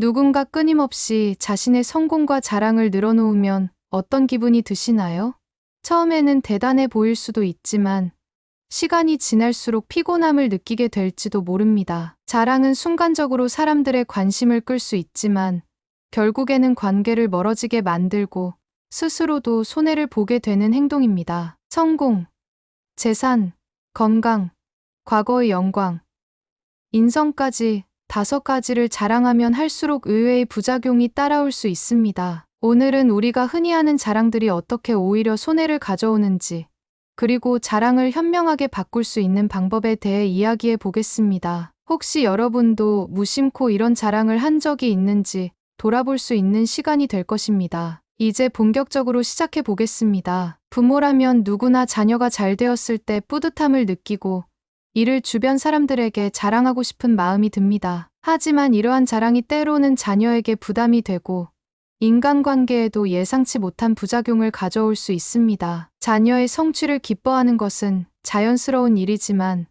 누군가 끊임없이 자신의 성공과 자랑을 늘어놓으면 어떤 기분이 드시나요? 처음에는 대단해 보일 수도 있지만 시간이 지날수록 피곤함을 느끼게 될지도 모릅니다. 자랑은 순간적으로 사람들의 관심을 끌 수 있지만 결국에는 관계를 멀어지게 만들고 스스로도 손해를 보게 되는 행동입니다. 성공, 재산, 건강, 과거의 영광, 인성까지 다섯 가지를 자랑하면 할수록 의외의 부작용이 따라올 수 있습니다. 오늘은 우리가 흔히 하는 자랑들이 어떻게 오히려 손해를 가져오는지, 그리고 자랑을 현명하게 바꿀 수 있는 방법에 대해 이야기해 보겠습니다. 혹시 여러분도 무심코 이런 자랑을 한 적이 있는지 돌아볼 수 있는 시간이 될 것입니다. 이제 본격적으로 시작해 보겠습니다. 부모라면 누구나 자녀가 잘 되었을 때 뿌듯함을 느끼고 이를 주변 사람들에게 자랑하고 싶은 마음이 듭니다. 하지만 이러한 자랑이 때로는 자녀에게 부담이 되고 인간관계에도 예상치 못한 부작용을 가져올 수 있습니다. 자녀의 성취를 기뻐하는 것은 자연스러운 일이지만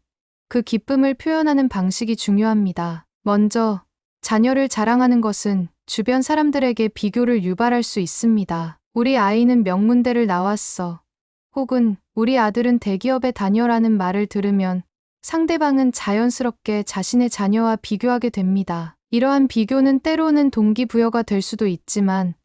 그 기쁨을 표현하는 방식이 중요합니다. 먼저 자녀를 자랑하는 것은 주변 사람들에게 비교를 유발할 수 있습니다. 우리 아이는 명문대를 나왔어. 혹은 우리 아들은 대기업에 다녀라는 말을 들으면 상대방은 자연스럽게 자신의 자녀와 비교하게 됩니다. 이러한 비교는 때로는 동기부여가 될 수도 있지만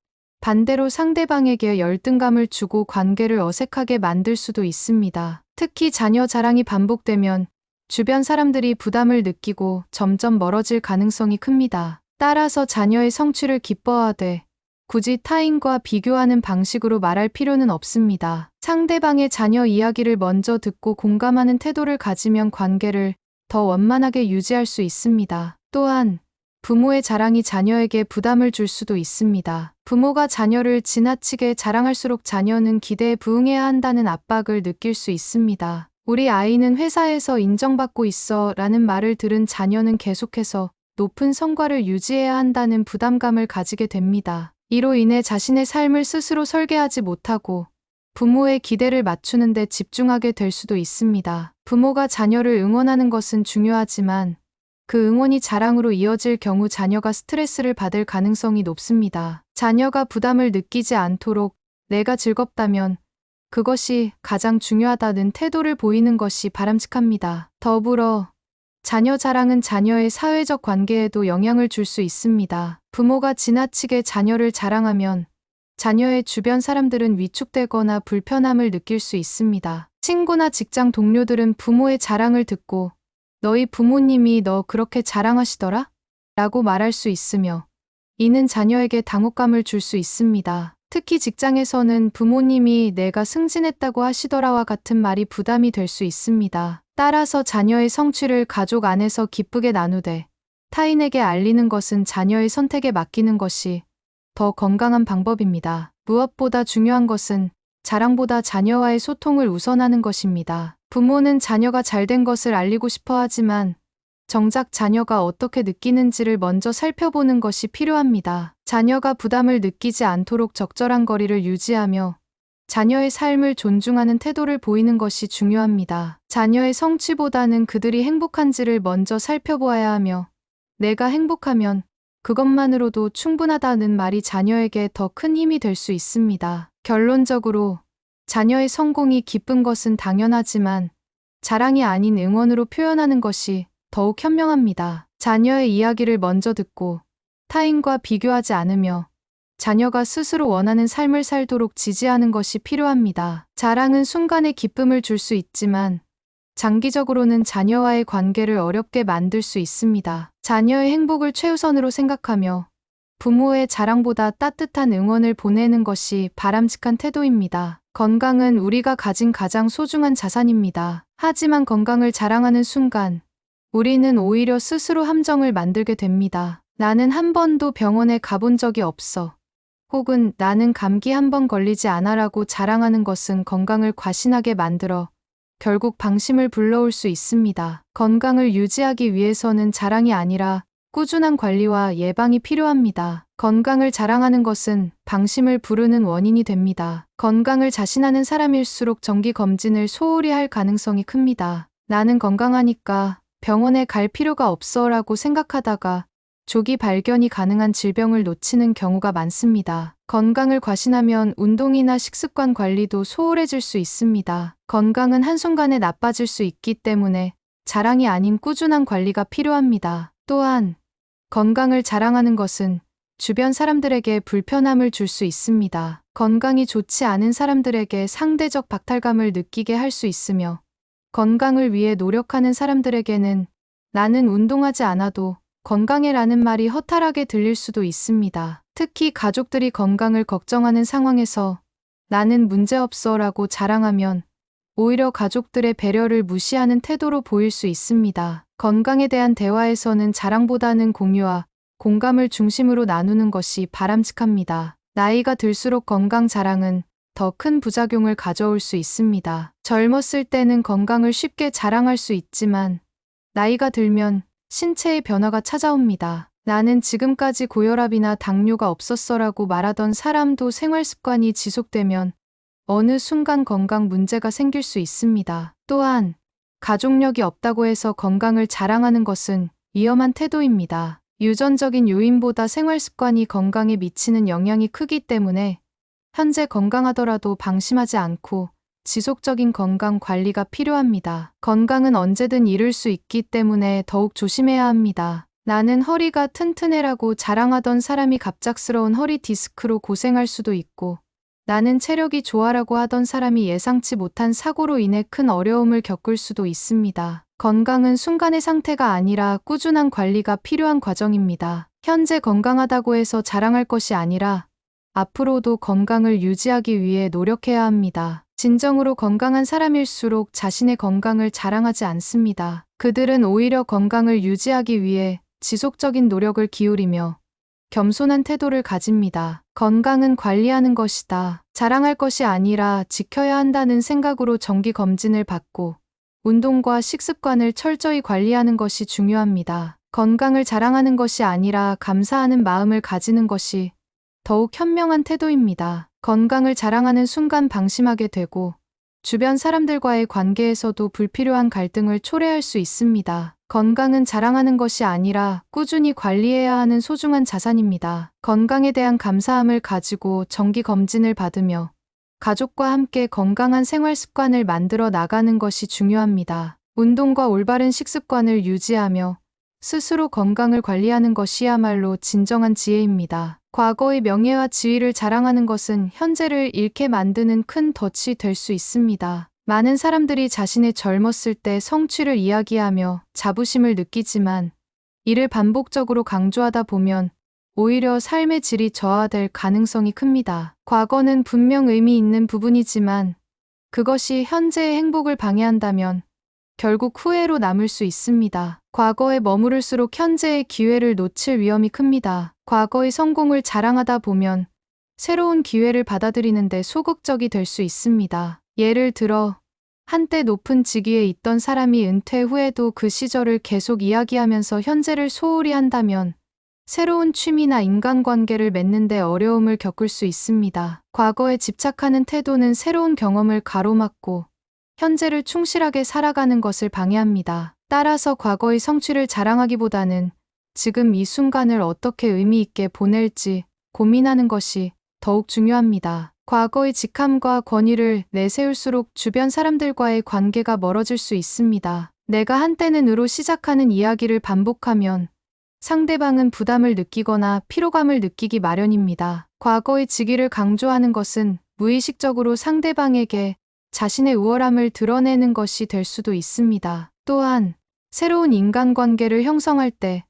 반대로 상대방에게 열등감을 주고 관계를 어색하게 만들 수도 있습니다. 특히 자녀 자랑이 반복되면 주변 사람들이 부담을 느끼고 점점 멀어질 가능성이 큽니다. 따라서 자녀의 성취를 기뻐하되 굳이 타인과 비교하는 방식으로 말할 필요는 없습니다. 상대방의 자녀 이야기를 먼저 듣고 공감하는 태도를 가지면 관계를 더 원만하게 유지할 수 있습니다. 또한 부모의 자랑이 자녀에게 부담을 줄 수도 있습니다. 부모가 자녀를 지나치게 자랑할수록 자녀는 기대에 부응해야 한다는 압박을 느낄 수 있습니다. 우리 아이는 회사에서 인정받고 있어 라는 말을 들은 자녀는 계속해서 높은 성과를 유지해야 한다는 부담감을 가지게 됩니다. 이로 인해 자신의 삶을 스스로 설계하지 못하고 부모의 기대를 맞추는데 집중하게 될 수도 있습니다. 부모가 자녀를 응원하는 것은 중요하지만 그 응원이 자랑으로 이어질 경우 자녀가 스트레스를 받을 가능성이 높습니다. 자녀가 부담을 느끼지 않도록 내가 즐겁다면 그것이 가장 중요하다는 태도를 보이는 것이 바람직합니다. 더불어 자녀 자랑은 자녀의 사회적 관계에도 영향을 줄 수 있습니다. 부모가 지나치게 자녀를 자랑하면 자녀의 주변 사람들은 위축되거나 불편함을 느낄 수 있습니다. 친구나 직장 동료들은 부모의 자랑을 듣고 너희 부모님이 너 그렇게 자랑하시더라? 라고 말할 수 있으며 이는 자녀에게 당혹감을 줄 수 있습니다. 특히 직장에서는 부모님이 내가 승진했다고 하시더라와 같은 말이 부담이 될 수 있습니다. 따라서 자녀의 성취를 가족 안에서 기쁘게 나누되 타인에게 알리는 것은 자녀의 선택에 맡기는 것이 더 건강한 방법입니다. 무엇보다 중요한 것은 자랑보다 자녀와의 소통을 우선하는 것입니다. 부모는 자녀가 잘 된 것을 알리고 싶어 하지만 정작 자녀가 어떻게 느끼는지를 먼저 살펴보는 것이 필요합니다. 자녀가 부담을 느끼지 않도록 적절한 거리를 유지하며 자녀의 삶을 존중하는 태도를 보이는 것이 중요합니다. 자녀의 성취보다는 그들이 행복한지를 먼저 살펴보아야 하며 내가 행복하면 그것만으로도 충분하다는 말이 자녀에게 더 큰 힘이 될 수 있습니다. 결론적으로 자녀의 성공이 기쁜 것은 당연하지만 자랑이 아닌 응원으로 표현하는 것이 더욱 현명합니다. 자녀의 이야기를 먼저 듣고 타인과 비교하지 않으며 자녀가 스스로 원하는 삶을 살도록 지지하는 것이 필요합니다. 자랑은 순간의 기쁨을 줄 수 있지만 장기적으로는 자녀와의 관계를 어렵게 만들 수 있습니다. 자녀의 행복을 최우선으로 생각하며 부모의 자랑보다 따뜻한 응원을 보내는 것이 바람직한 태도입니다. 건강은 우리가 가진 가장 소중한 자산입니다. 하지만 건강을 자랑하는 순간 우리는 오히려 스스로 함정을 만들게 됩니다. 나는 한 번도 병원에 가본 적이 없어. 혹은 나는 감기 한 번 걸리지 않아라고 자랑하는 것은 건강을 과신하게 만들어 결국 방심을 불러올 수 있습니다. 건강을 유지하기 위해서는 자랑이 아니라 꾸준한 관리와 예방이 필요합니다. 건강을 자랑하는 것은 방심을 부르는 원인이 됩니다. 건강을 자신하는 사람일수록 정기 검진을 소홀히 할 가능성이 큽니다. 나는 건강하니까 병원에 갈 필요가 없어 라고 생각하다가 조기 발견이 가능한 질병을 놓치는 경우가 많습니다. 건강을 과신하면 운동이나 식습관 관리도 소홀해질 수 있습니다. 건강은 한순간에 나빠질 수 있기 때문에 자랑이 아닌 꾸준한 관리가 필요합니다. 또한 건강을 자랑하는 것은 주변 사람들에게 불편함을 줄 수 있습니다. 건강이 좋지 않은 사람들에게 상대적 박탈감을 느끼게 할 수 있으며 건강을 위해 노력하는 사람들에게는 나는 운동하지 않아도 건강해라는 말이 허탈하게 들릴 수도 있습니다. 특히 가족들이 건강을 걱정하는 상황에서 나는 문제없어 라고 자랑하면 오히려 가족들의 배려를 무시하는 태도로 보일 수 있습니다. 건강에 대한 대화에서는 자랑보다는 공유와 공감을 중심으로 나누는 것이 바람직합니다. 나이가 들수록 건강 자랑은 더 큰 부작용을 가져올 수 있습니다. 젊었을 때는 건강을 쉽게 자랑할 수 있지만 나이가 들면 신체의 변화가 찾아옵니다. 나는 지금까지 고혈압이나 당뇨가 없었어라고 말하던 사람도 생활 습관이 지속되면 어느 순간 건강 문제가 생길 수 있습니다. 또한 가족력이 없다고 해서 건강을 자랑하는 것은 위험한 태도입니다. 유전적인 요인보다 생활 습관이 건강에 미치는 영향이 크기 때문에 현재 건강하더라도 방심하지 않고 지속적인 건강 관리가 필요합니다. 건강은 언제든 잃을 수 있기 때문에 더욱 조심해야 합니다. 나는 허리가 튼튼해라고 자랑하던 사람이 갑작스러운 허리 디스크로 고생할 수도 있고, 나는 체력이 좋아라고 하던 사람이 예상치 못한 사고로 인해 큰 어려움을 겪을 수도 있습니다. 건강은 순간의 상태가 아니라 꾸준한 관리가 필요한 과정입니다. 현재 건강하다고 해서 자랑할 것이 아니라 앞으로도 건강을 유지하기 위해 노력해야 합니다. 진정으로 건강한 사람일수록 자신의 건강을 자랑하지 않습니다. 그들은 오히려 건강을 유지하기 위해 지속적인 노력을 기울이며 겸손한 태도를 가집니다. 건강은 관리하는 것이다. 자랑할 것이 아니라 지켜야 한다는 생각으로 정기 검진을 받고 운동과 식습관을 철저히 관리하는 것이 중요합니다. 건강을 자랑하는 것이 아니라 감사하는 마음을 가지는 것이 더욱 현명한 태도입니다. 건강을 자랑하는 순간 방심하게 되고 주변 사람들과의 관계에서도 불필요한 갈등을 초래할 수 있습니다. 건강은 자랑하는 것이 아니라 꾸준히 관리해야 하는 소중한 자산입니다. 건강에 대한 감사함을 가지고 정기 검진을 받으며 가족과 함께 건강한 생활 습관을 만들어 나가는 것이 중요합니다. 운동과 올바른 식습관을 유지하며 스스로 건강을 관리하는 것이야말로 진정한 지혜입니다. 과거의 명예와 지위를 자랑하는 것은 현재를 잃게 만드는 큰 덫이 될 수 있습니다. 많은 사람들이 자신의 젊었을 때 성취를 이야기하며 자부심을 느끼지만 이를 반복적으로 강조하다 보면 오히려 삶의 질이 저하될 가능성이 큽니다. 과거는 분명 의미 있는 부분이지만 그것이 현재의 행복을 방해한다면 결국 후회로 남을 수 있습니다. 과거에 머무를수록 현재의 기회를 놓칠 위험이 큽니다. 과거의 성공을 자랑하다 보면 새로운 기회를 받아들이는데 소극적이 될 수 있습니다. 예를 들어, 한때 높은 직위에 있던 사람이 은퇴 후에도 그 시절을 계속 이야기하면서 현재를 소홀히 한다면 새로운 취미나 인간관계를 맺는데 어려움을 겪을 수 있습니다. 과거에 집착하는 태도는 새로운 경험을 가로막고 현재를 충실하게 살아가는 것을 방해합니다. 따라서 과거의 성취를 자랑하기보다는 지금 이 순간을 어떻게 의미 있게 보낼지 고민하는 것이 더욱 중요합니다. 과거의 직함과 권위를 내세울수록 주변 사람들과의 관계가 멀어질 수 있습니다. 내가 한때는 으로 시작하는 이야기를 반복하면 상대방은 부담을 느끼거나 피로감을 느끼기 마련입니다. 과거의 직위를 강조하는 것은 무의식적으로 상대방에게 자신의 우월함을 드러내는 것이 될 수도 있습니다. 또한 새로운 인간관계를 형성할 때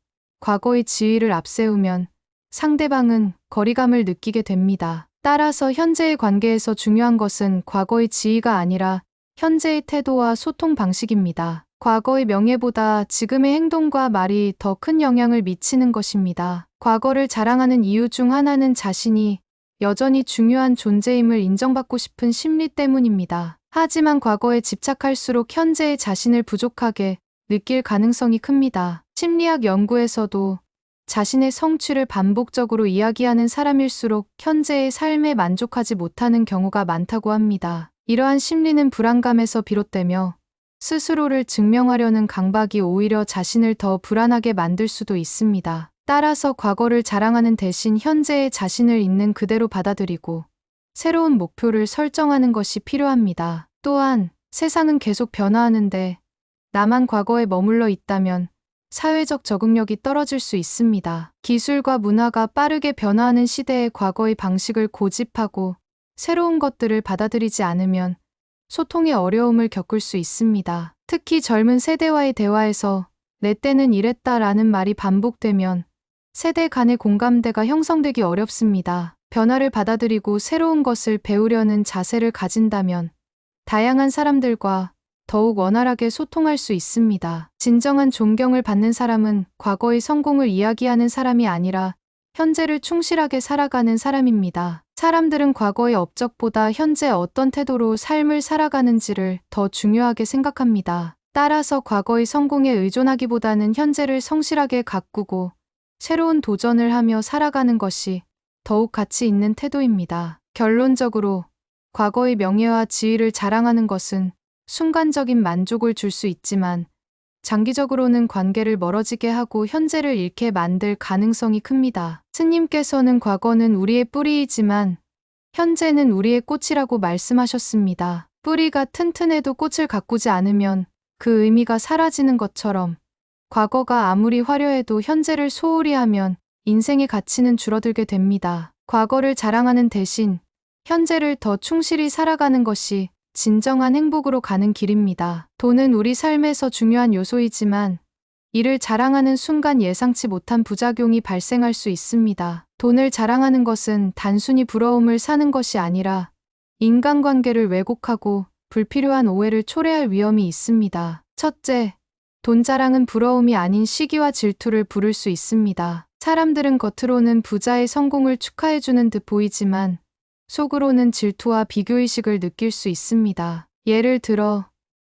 과거의 지위를 앞세우면 상대방은 거리감을 느끼게 됩니다. 따라서 현재의 관계에서 중요한 것은 과거의 지위가 아니라 현재의 태도와 소통 방식입니다. 과거의 명예보다 지금의 행동과 말이 더 큰 영향을 미치는 것입니다. 과거를 자랑하는 이유 중 하나는 자신이 여전히 중요한 존재임을 인정받고 싶은 심리 때문입니다. 하지만 과거에 집착할수록 현재의 자신을 부족하게 느낄 가능성이 큽니다. 심리학 연구에서도 자신의 성취를 반복적으로 이야기하는 사람일수록 현재의 삶에 만족하지 못하는 경우가 많다고 합니다. 이러한 심리는 불안감에서 비롯되며 스스로를 증명하려는 강박이 오히려 자신을 더 불안하게 만들 수도 있습니다. 따라서 과거를 자랑하는 대신 현재의 자신을 있는 그대로 받아들이고 새로운 목표를 설정하는 것이 필요합니다. 또한 세상은 계속 변화하는데 나만 과거에 머물러 있다면 사회적 적응력이 떨어질 수 있습니다. 기술과 문화가 빠르게 변화하는 시대에 과거의 방식을 고집하고 새로운 것들을 받아들이지 않으면 소통의 어려움을 겪을 수 있습니다. 특히 젊은 세대와의 대화에서 내 때는 이랬다 라는 말이 반복되면 세대 간의 공감대가 형성되기 어렵습니다. 변화를 받아들이고 새로운 것을 배우려는 자세를 가진다면 다양한 사람들과 더욱 원활하게 소통할 수 있습니다. 진정한 존경을 받는 사람은 과거의 성공을 이야기하는 사람이 아니라 현재를 충실하게 살아가는 사람입니다. 사람들은 과거의 업적보다 현재 어떤 태도로 삶을 살아가는지를 더 중요하게 생각합니다. 따라서 과거의 성공에 의존하기보다는 현재를 성실하게 가꾸고 새로운 도전을 하며 살아가는 것이 더욱 가치 있는 태도입니다. 결론적으로 과거의 명예와 지위를 자랑하는 것은 순간적인 만족을 줄 수 있지만 장기적으로는 관계를 멀어지게 하고 현재를 잃게 만들 가능성이 큽니다. 스님께서는 과거는 우리의 뿌리이지만 현재는 우리의 꽃이라고 말씀하셨습니다. 뿌리가 튼튼해도 꽃을 가꾸지 않으면 그 의미가 사라지는 것처럼 과거가 아무리 화려해도 현재를 소홀히 하면 인생의 가치는 줄어들게 됩니다. 과거를 자랑하는 대신 현재를 더 충실히 살아가는 것이 진정한 행복으로 가는 길입니다. 돈은 우리 삶에서 중요한 요소이지만 이를 자랑하는 순간 예상치 못한 부작용이 발생할 수 있습니다. 돈을 자랑하는 것은 단순히 부러움을 사는 것이 아니라 인간관계를 왜곡하고 불필요한 오해를 초래할 위험이 있습니다. 첫째, 돈 자랑은 부러움이 아닌 시기와 질투를 부를 수 있습니다. 사람들은 겉으로는 부자의 성공을 축하해주는 듯 보이지만 속으로는 질투와 비교의식을 느낄 수 있습니다. 예를 들어,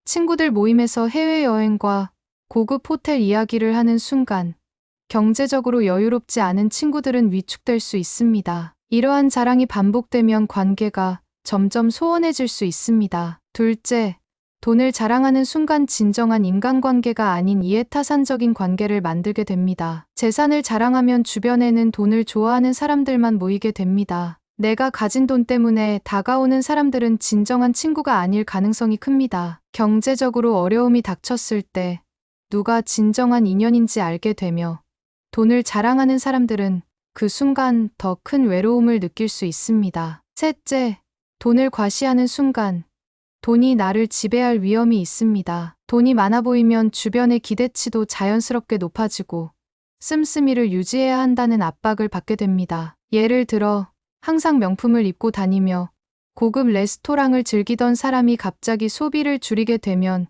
친구들 모임에서 해외여행과 고급 호텔 이야기를 하는 순간, 경제적으로 여유롭지 않은 친구들은 위축될 수 있습니다. 이러한 자랑이 반복되면 관계가 점점 소원해질 수 있습니다. 둘째, 돈을 자랑하는 순간 진정한 인간관계가 아닌 이해타산적인 관계를 만들게 됩니다. 재산을 자랑하면 주변에는 돈을 좋아하는 사람들만 모이게 됩니다. 내가 가진 돈 때문에 다가오는 사람들은 진정한 친구가 아닐 가능성이 큽니다. 경제적으로 어려움이 닥쳤을 때 누가 진정한 인연인지 알게 되며 돈을 자랑하는 사람들은 그 순간 더 큰 외로움을 느낄 수 있습니다. 셋째, 돈을 과시하는 순간 돈이 나를 지배할 위험이 있습니다. 돈이 많아 보이면 주변의 기대치도 자연스럽게 높아지고 씀씀이를 유지해야 한다는 압박을 받게 됩니다. 예를 들어 항상 명품을 입고 다니며 고급 레스토랑을 즐기던 사람이 갑자기 소비를 줄이게 되면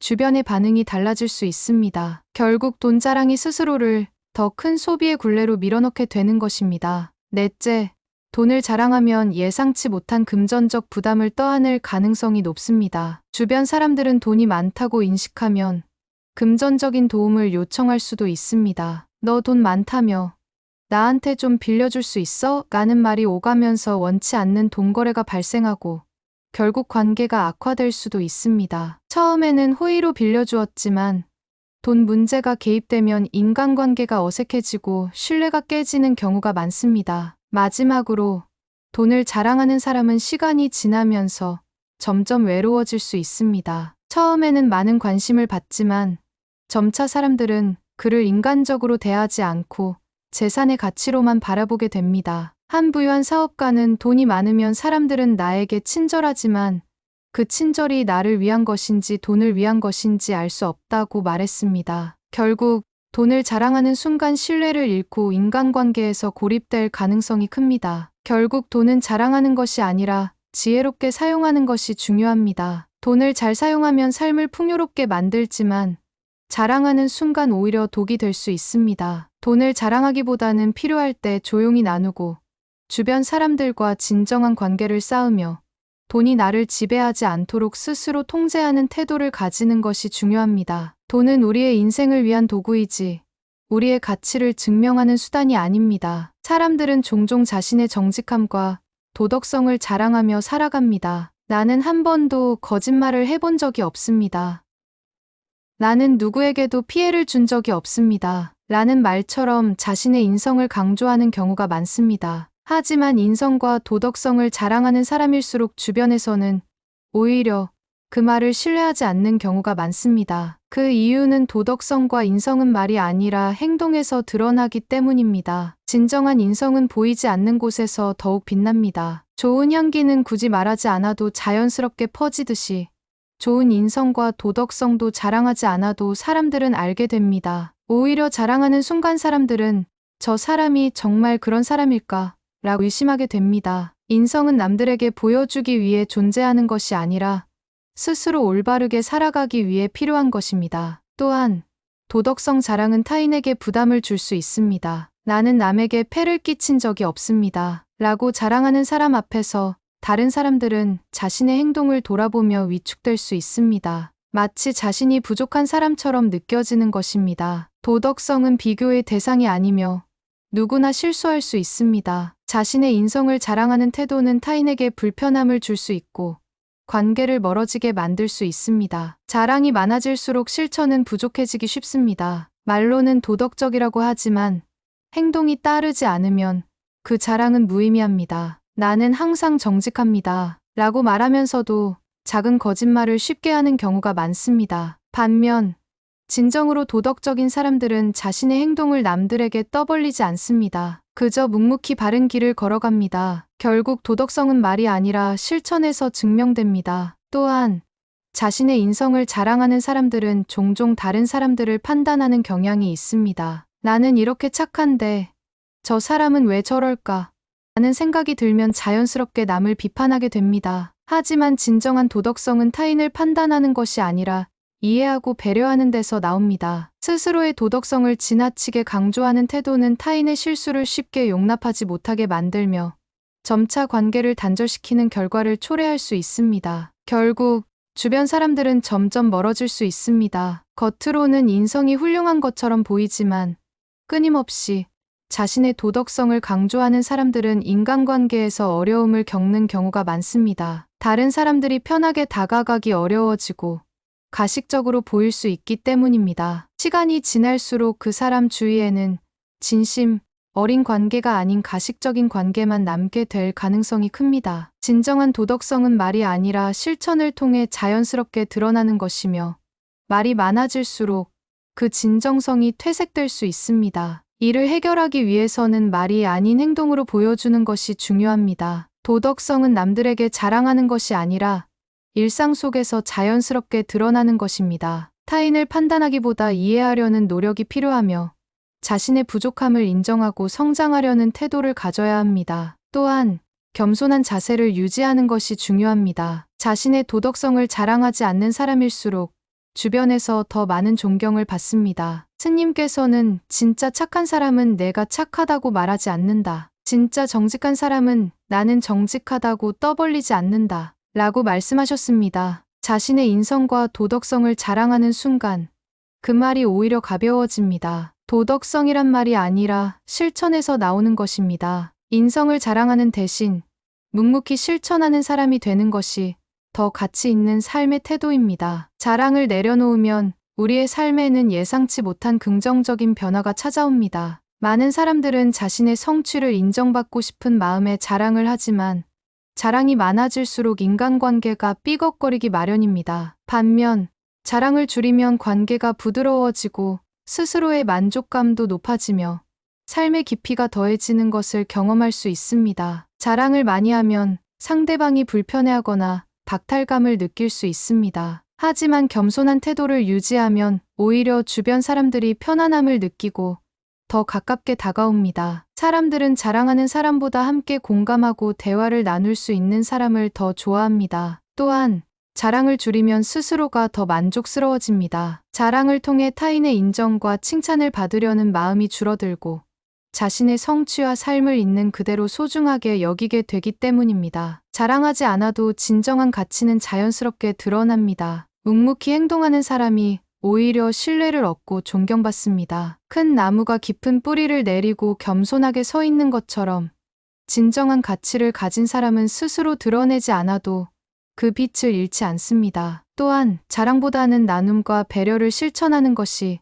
주변의 반응이 달라질 수 있습니다. 결국 돈 자랑이 스스로를 더 큰 소비의 굴레로 밀어넣게 되는 것입니다. 넷째, 돈을 자랑하면 예상치 못한 금전적 부담을 떠안을 가능성이 높습니다. 주변 사람들은 돈이 많다고 인식하면 금전적인 도움을 요청할 수도 있습니다. 너 돈 많다며 나한테 좀 빌려줄 수 있어? 라는 말이 오가면서 원치 않는 돈거래가 발생하고 결국 관계가 악화될 수도 있습니다. 처음에는 호의로 빌려주었지만 돈 문제가 개입되면 인간관계가 어색해지고 신뢰가 깨지는 경우가 많습니다. 마지막으로 돈을 자랑하는 사람은 시간이 지나면서 점점 외로워질 수 있습니다. 처음에는 많은 관심을 받지만 점차 사람들은 그를 인간적으로 대하지 않고 재산의 가치로만 바라보게 됩니다. 한 부유한 사업가는 돈이 많으면 사람들은 나에게 친절하지만 그 친절이 나를 위한 것인지 돈을 위한 것인지 알 수 없다고 말했습니다. 결국 돈을 자랑하는 순간 신뢰를 잃고 인간관계에서 고립될 가능성이 큽니다. 결국 돈은 자랑하는 것이 아니라 지혜롭게 사용하는 것이 중요합니다. 돈을 잘 사용하면 삶을 풍요롭게 만들지만 자랑하는 순간 오히려 독이 될 수 있습니다. 돈을 자랑하기보다는 필요할 때 조용히 나누고 주변 사람들과 진정한 관계를 쌓으며 돈이 나를 지배하지 않도록 스스로 통제하는 태도를 가지는 것이 중요합니다. 돈은 우리의 인생을 위한 도구이지 우리의 가치를 증명하는 수단이 아닙니다. 사람들은 종종 자신의 정직함과 도덕성을 자랑하며 살아갑니다. 나는 한 번도 거짓말을 해본 적이 없습니다. 나는 누구에게도 피해를 준 적이 없습니다. 라는 말처럼 자신의 인성을 강조하는 경우가 많습니다. 하지만 인성과 도덕성을 자랑하는 사람일수록 주변에서는 오히려 그 말을 신뢰하지 않는 경우가 많습니다. 그 이유는 도덕성과 인성은 말이 아니라 행동에서 드러나기 때문입니다. 진정한 인성은 보이지 않는 곳에서 더욱 빛납니다. 좋은 향기는 굳이 말하지 않아도 자연스럽게 퍼지듯이 좋은 인성과 도덕성도 자랑하지 않아도 사람들은 알게 됩니다. 오히려 자랑하는 순간 사람들은 저 사람이 정말 그런 사람일까? 라고 의심하게 됩니다. 인성은 남들에게 보여주기 위해 존재하는 것이 아니라 스스로 올바르게 살아가기 위해 필요한 것입니다. 또한 도덕성 자랑은 타인에게 부담을 줄 수 있습니다. 나는 남에게 폐를 끼친 적이 없습니다. 라고 자랑하는 사람 앞에서 다른 사람들은 자신의 행동을 돌아보며 위축될 수 있습니다. 마치 자신이 부족한 사람처럼 느껴지는 것입니다. 도덕성은 비교의 대상이 아니며 누구나 실수할 수 있습니다. 자신의 인성을 자랑하는 태도는 타인에게 불편함을 줄 수 있고 관계를 멀어지게 만들 수 있습니다. 자랑이 많아질수록 실천은 부족해지기 쉽습니다. 말로는 도덕적이라고 하지만 행동이 따르지 않으면 그 자랑은 무의미합니다. 나는 항상 정직합니다. 라고 말하면서도 작은 거짓말을 쉽게 하는 경우가 많습니다. 반면 진정으로 도덕적인 사람들은 자신의 행동을 남들에게 떠벌리지 않습니다. 그저 묵묵히 바른 길을 걸어갑니다. 결국 도덕성은 말이 아니라 실천에서 증명됩니다. 또한 자신의 인성을 자랑하는 사람들은 종종 다른 사람들을 판단하는 경향이 있습니다. 나는 이렇게 착한데 저 사람은 왜 저럴까? 라는 생각이 들면 자연스럽게 남을 비판하게 됩니다. 하지만 진정한 도덕성은 타인을 판단하는 것이 아니라 이해하고 배려하는 데서 나옵니다. 스스로의 도덕성을 지나치게 강조하는 태도는 타인의 실수를 쉽게 용납하지 못하게 만들며 점차 관계를 단절시키는 결과를 초래할 수 있습니다. 결국 주변 사람들은 점점 멀어질 수 있습니다. 겉으로는 인성이 훌륭한 것처럼 보이지만 끊임없이 자신의 도덕성을 강조하는 사람들은 인간관계에서 어려움을 겪는 경우가 많습니다. 다른 사람들이 편하게 다가가기 어려워지고 가식적으로 보일 수 있기 때문입니다. 시간이 지날수록 그 사람 주위에는 진심, 어린 관계가 아닌 가식적인 관계만 남게 될 가능성이 큽니다. 진정한 도덕성은 말이 아니라 실천을 통해 자연스럽게 드러나는 것이며 말이 많아질수록 그 진정성이 퇴색될 수 있습니다. 이를 해결하기 위해서는 말이 아닌 행동으로 보여주는 것이 중요합니다. 도덕성은 남들에게 자랑하는 것이 아니라 일상 속에서 자연스럽게 드러나는 것입니다. 타인을 판단하기보다 이해하려는 노력이 필요하며 자신의 부족함을 인정하고 성장하려는 태도를 가져야 합니다. 또한 겸손한 자세를 유지하는 것이 중요합니다. 자신의 도덕성을 자랑하지 않는 사람일수록 주변에서 더 많은 존경을 받습니다. 스님께서는 진짜 착한 사람은 내가 착하다고 말하지 않는다. 진짜 정직한 사람은 나는 정직하다고 떠벌리지 않는다. 라고 말씀하셨습니다. 자신의 인성과 도덕성을 자랑하는 순간 그 말이 오히려 가벼워집니다. 도덕성이란 말이 아니라 실천에서 나오는 것입니다. 인성을 자랑하는 대신 묵묵히 실천하는 사람이 되는 것이 더 가치 있는 삶의 태도입니다. 자랑을 내려놓으면 우리의 삶에는 예상치 못한 긍정적인 변화가 찾아옵니다. 많은 사람들은 자신의 성취를 인정받고 싶은 마음에 자랑을 하지만 자랑이 많아질수록 인간관계가 삐걱거리기 마련입니다. 반면 자랑을 줄이면 관계가 부드러워지고 스스로의 만족감도 높아지며 삶의 깊이가 더해지는 것을 경험할 수 있습니다. 자랑을 많이 하면 상대방이 불편해하거나 박탈감을 느낄 수 있습니다. 하지만 겸손한 태도를 유지하면 오히려 주변 사람들이 편안함을 느끼고 더 가깝게 다가옵니다. 사람들은 자랑하는 사람보다 함께 공감하고 대화를 나눌 수 있는 사람을 더 좋아합니다. 또한 자랑을 줄이면 스스로가 더 만족스러워집니다. 자랑을 통해 타인의 인정과 칭찬을 받으려는 마음이 줄어들고 자신의 성취와 삶을 있는 그대로 소중하게 여기게 되기 때문입니다. 자랑하지 않아도 진정한 가치는 자연스럽게 드러납니다. 묵묵히 행동하는 사람이 오히려 신뢰를 얻고 존경받습니다. 큰 나무가 깊은 뿌리를 내리고 겸손하게 서 있는 것처럼 진정한 가치를 가진 사람은 스스로 드러내지 않아도 그 빛을 잃지 않습니다. 또한 자랑보다는 나눔과 배려를 실천하는 것이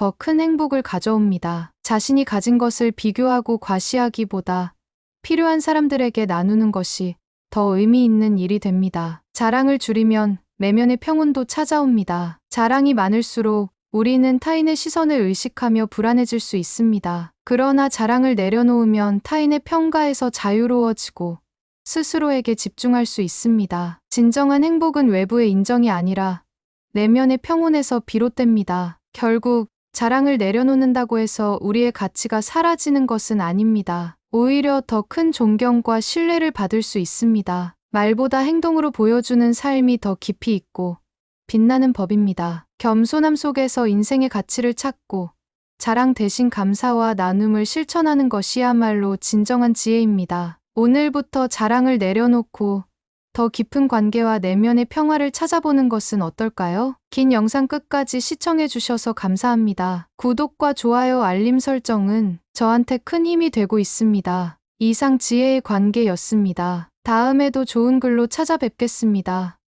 더 큰 행복을 가져옵니다. 자신이 가진 것을 비교하고 과시하기보다 필요한 사람들에게 나누는 것이 더 의미 있는 일이 됩니다. 자랑을 줄이면 내면의 평온도 찾아옵니다. 자랑이 많을수록 우리는 타인의 시선을 의식하며 불안해질 수 있습니다. 그러나 자랑을 내려놓으면 타인의 평가에서 자유로워지고 스스로에게 집중할 수 있습니다. 진정한 행복은 외부의 인정이 아니라 내면의 평온에서 비롯됩니다. 결국 자랑을 내려놓는다고 해서 우리의 가치가 사라지는 것은 아닙니다. 오히려 더 큰 존경과 신뢰를 받을 수 있습니다. 말보다 행동으로 보여주는 삶이 더 깊이 있고 빛나는 법입니다. 겸손함 속에서 인생의 가치를 찾고 자랑 대신 감사와 나눔을 실천하는 것이야말로 진정한 지혜입니다. 오늘부터 자랑을 내려놓고 더 깊은 관계와 내면의 평화를 찾아보는 것은 어떨까요? 긴 영상 끝까지 시청해주셔서 감사합니다. 구독과 좋아요, 알림 설정은 저한테 큰 힘이 되고 있습니다. 이상 지혜의 관계였습니다. 다음에도 좋은 글로 찾아뵙겠습니다.